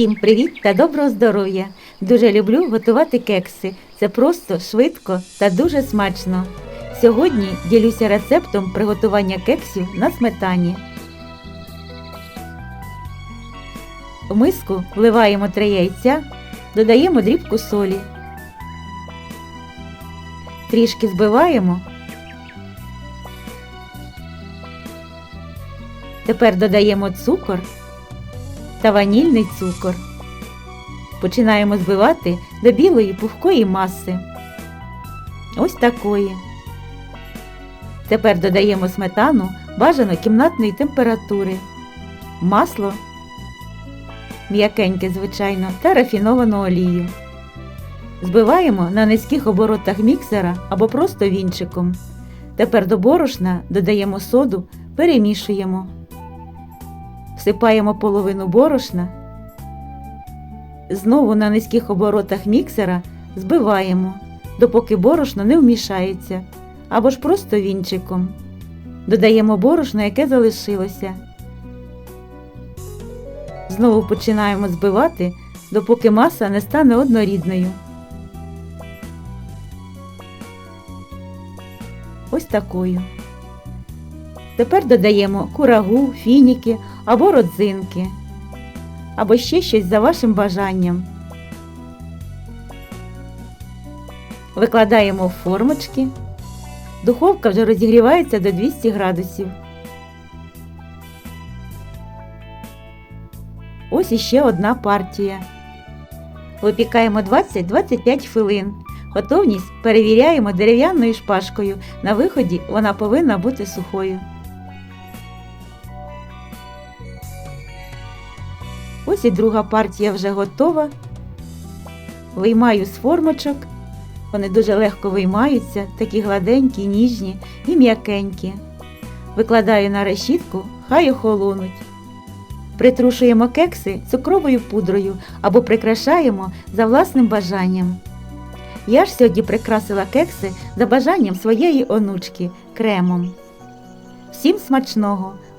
Всім привіт та доброго здоров'я! Дуже люблю готувати кекси. Це просто швидко та дуже смачно. Сьогодні ділюся рецептом приготування кексів на сметані. В миску вливаємо три яйця, додаємо дрібку солі. Трішки збиваємо. Тепер додаємо цукор та ванільний цукор. Починаємо збивати до білої пухкої маси. Ось такої. Тепер додаємо сметану бажано кімнатної температури, масло, м'якеньке, звичайно, та рафіновану олію. Збиваємо на низьких оборотах міксера або просто вінчиком. Тепер до борошна додаємо соду, перемішуємо. Всипаємо половину борошна. Знову на низьких оборотах міксера збиваємо, допоки борошно не вмішається, або ж просто вінчиком. Додаємо борошно, яке залишилося. Знову починаємо збивати, допоки маса не стане однорідною. Ось такою. Тепер додаємо курагу, фініки або родзинки, або ще щось за вашим бажанням. Викладаємо в формочки. Духовка вже розігрівається до 200 градусів. Ось іще одна партія. Випікаємо 20-25 хвилин. Готовність перевіряємо дерев'яною шпажкою. На виході вона повинна бути сухою. Ось і друга партія вже готова. Виймаю з формочок. Вони дуже легко виймаються, такі гладенькі, ніжні і м'якенькі. Викладаю на решітку, хай охолонуть. Притрушуємо кекси цукровою пудрою або прикрашаємо за власним бажанням. Я ж сьогодні прикрасила кекси за бажанням своєї онучки кремом. Всім смачного!